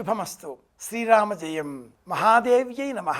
శుభమస్తు. శ్రీరామ జయం మహాదేవ్యై నమ.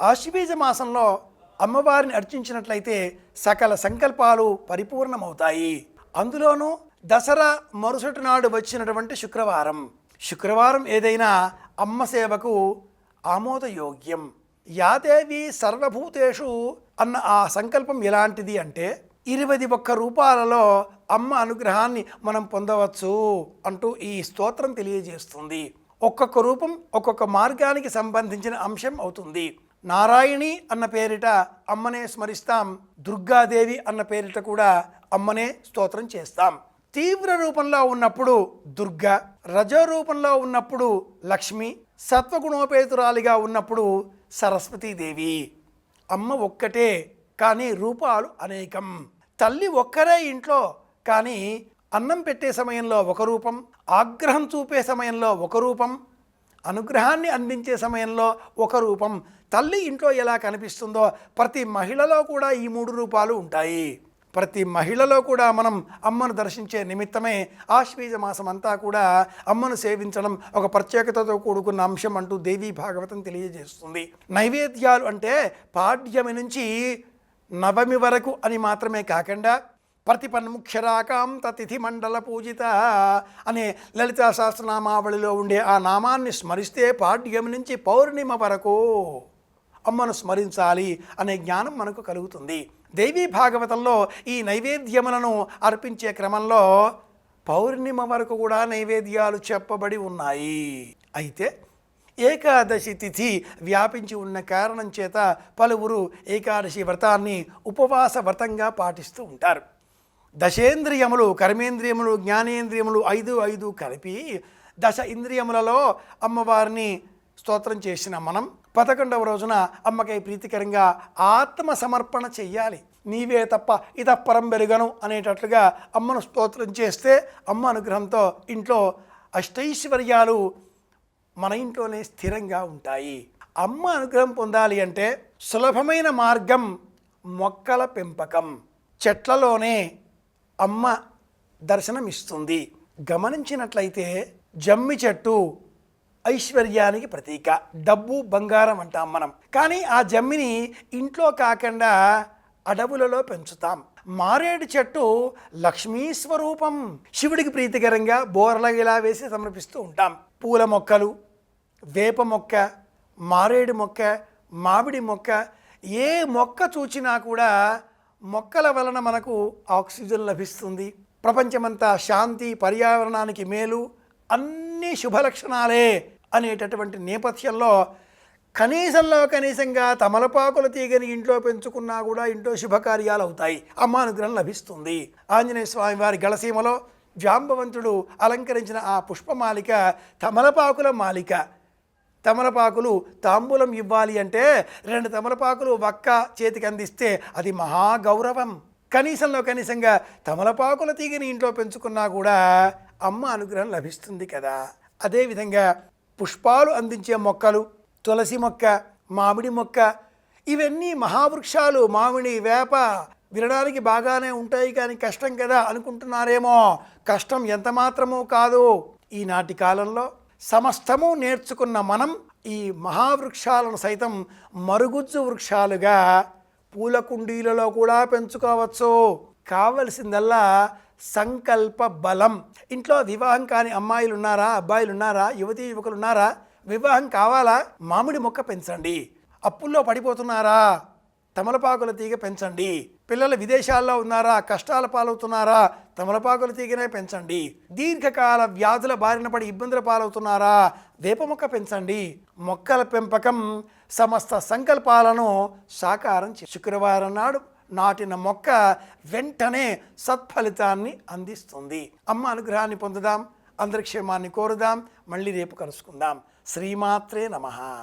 ఆశ్వీజ మాసంలో అమ్మవారిని అర్చించినట్లయితే సకల సంకల్పాలు పరిపూర్ణమవుతాయి. అందులోనూ దసరా మరుసటి నాడు వచ్చినటువంటి శుక్రవారం. శుక్రవారం ఏదైనా అమ్మ సేవకు ఆమోదయోగ్యం. యాదేవి సర్వభూతేషు అన్న ఆ సంకల్పం ఎలాంటిది అంటే ఇరవై ఒక్క రూపాలలో అమ్మ అనుగ్రహాన్ని మనం పొందవచ్చు అంటూ ఈ స్తోత్రం తెలియజేస్తుంది. ఒక్కొక్క రూపం ఒక్కొక్క మార్గానికి సంబంధించిన అంశం అవుతుంది. నారాయణి అన్న పేరిట అమ్మనే స్మరిస్తాం. దుర్గాదేవి అన్న పేరిట కూడా అమ్మనే స్తోత్రం చేస్తాం. తీవ్ర రూపంలో ఉన్నప్పుడు దుర్గ రజో రూపంలో ఉన్నప్పుడు లక్ష్మి సత్వగుణోపేతురాలిగా ఉన్నప్పుడు సరస్వతీదేవి. అమ్మ ఒక్కటే కానీ రూపాలు అనేకం. తల్లి ఒక్కరే ఇంట్లో కానీ అన్నం పెట్టే సమయంలో ఒక రూపం ఆగ్రహం చూపే సమయంలో ఒక రూపం అనుగ్రహాన్ని అందించే సమయంలో ఒక రూపం. తల్లి ఇంట్లో ఎలా కనిపిస్తుందో ప్రతి మహిళలో కూడా ఈ మూడు రూపాలు ఉంటాయి. ప్రతి మహిళలో కూడా మనం అమ్మను దర్శించే నిమిత్తమే ఆశ్వీజ మాసం అంతా కూడా అమ్మను సేవించడం ఒక ప్రత్యేకతతో కూడుకున్న అంశం అంటూ దేవీ భాగవతం తెలియజేస్తుంది. నైవేద్యాలు అంటే పాడ్యమి నుంచి నవమి వరకు అని మాత్రమే కాకుండా ప్రతిపన్ముక్షరాకాం తిథి మండల పూజిత అనే లలితా సహస్రనామావళిలో ఉండే ఆ నామాన్ని స్మరిస్తే పాడ్యం నుంచి పౌర్ణిమ వరకు అమ్మను స్మరించాలి అనే జ్ఞానం మనకు కలుగుతుంది. దేవీ భాగవతంలో ఈ నైవేద్యములను అర్పించే క్రమంలో పౌర్ణిమ వరకు కూడా నైవేద్యాలు చెప్పబడి ఉన్నాయి. అయితే ఏకాదశి తిథి వ్యాపించి ఉన్న కారణం చేత పలువురు ఏకాదశి వ్రతాన్ని ఉపవాస వ్రతంగా పాటిస్తూ ఉంటారు. దశేంద్రియములు కర్మేంద్రియములు జ్ఞానేంద్రియములు ఐదు ఐదు కలిపి దశ ఇంద్రియములలో అమ్మవారిని స్తోత్రం చేసిన మనం పదకొండవ రోజున అమ్మకై ప్రీతికరంగా ఆత్మ సమర్పణ చెయ్యాలి. నీవే తప్ప ఇతపరం పెరుగను అనేటట్లుగా అమ్మను స్తోత్రం చేస్తే అమ్మ అనుగ్రహంతో ఇంట్లో అష్టైశ్వర్యాలు మన ఇంట్లోనే స్థిరంగా ఉంటాయి. అమ్మ అనుగ్రహం పొందాలి అంటే సులభమైన మార్గం మొక్కల పెంపకం. చెట్లలోనే అమ్మ దర్శనమిస్తుంది. గమనించినట్లయితే జమ్మి చెట్టు ఐశ్వర్యానికి ప్రతీక. డబ్బు బంగారం అంటాం మనం. కానీ ఆ జమ్మిని ఇంట్లో కాకుండా అడవులలో పెంచుతాం. మారేడు చెట్టు లక్ష్మీ స్వరూపం. శివుడికి ప్రీతికరంగా బోర్ల ఇలా వేసి సమర్పిస్తూ ఉంటాం. పూల మొక్కలు వేప మొక్క మారేడు మొక్క మామిడి మొక్క ఏ మొక్క చూచినా కూడా మొక్కల వలన మనకు ఆక్సిజన్ లభిస్తుంది. ప్రపంచమంతా శాంతి పర్యావరణానికి మేలు అన్ని శుభలక్షణాలే అనేటటువంటి నేపథ్యంలో కనీసంలో కనీసంగా తమలపాకుల తీగని ఇంట్లో పెంచుకున్నా కూడా ఇంట్లో శుభకార్యాలు అవుతాయి అమ్మ అనుగ్రహం లభిస్తుంది. ఆంజనేయ స్వామి వారి గళసీమలో జాంబవంతుడు అలంకరించిన ఆ పుష్పమాలిక తమలపాకుల మాలిక. తమలపాకులు తాంబూలం ఇవ్వాలి అంటే రెండు తమలపాకులు ఒక్క చేతికి అందిస్తే అది మహాగౌరవం. కనీసంలో కనీసంగా తమలపాకుల తీగని ఇంట్లో పెంచుకున్నా కూడా అమ్మ అనుగ్రహం లభిస్తుంది కదా. అదేవిధంగా పుష్పాలు అందించే మొక్కలు తులసి మొక్క మామిడి మొక్క ఇవన్నీ మహావృక్షాలు మామిడి వేప వినడానికి బాగానే ఉంటాయి కానీ కష్టం కదా అనుకుంటున్నారేమో. కష్టం ఎంత మాత్రమూ కాదు. ఈనాటి కాలంలో సమస్తము నేర్చుకున్న మనం ఈ మహావృక్షాలను సైతం మరుగుజ్జు వృక్షాలుగా పూల కుండీలలో కూడా పెంచుకోవచ్చు. కావలసిందల్లా సంకల్ప బలం. ఇంట్లో వివాహం కాని అమ్మాయిలు ఉన్నారా అబ్బాయిలు ఉన్నారా యువతీ యువకులు ఉన్నారా వివాహం కావాలా? మామిడి మొక్క పెంచండి. అప్పుల్లో పడిపోతున్నారా? తమలపాకుల తీగ పెంచండి. పిల్లలు విదేశాల్లో ఉన్నారా? కష్టాల పాలవుతున్నారా? తమలపాకుల తీగనే పెంచండి. దీర్ఘకాల వ్యాధుల బారిన పడి ఇబ్బందుల పాలవుతున్నారా? వేప మొక్క పెంచండి. మొక్కల పెంపకం సమస్త సంకల్పాలను సాకారం చే శుక్రవారం నాడు నాటిన మొక్క వెంటనే సత్ఫలితాన్ని అందిస్తుంది. అమ్మ అనుగ్రహాన్ని పొందుదాం. అందరి క్షేమాన్ని కోరుదాం. మళ్ళీ రేపు కలుసుకుందాం. శ్రీమాత్రే నమ.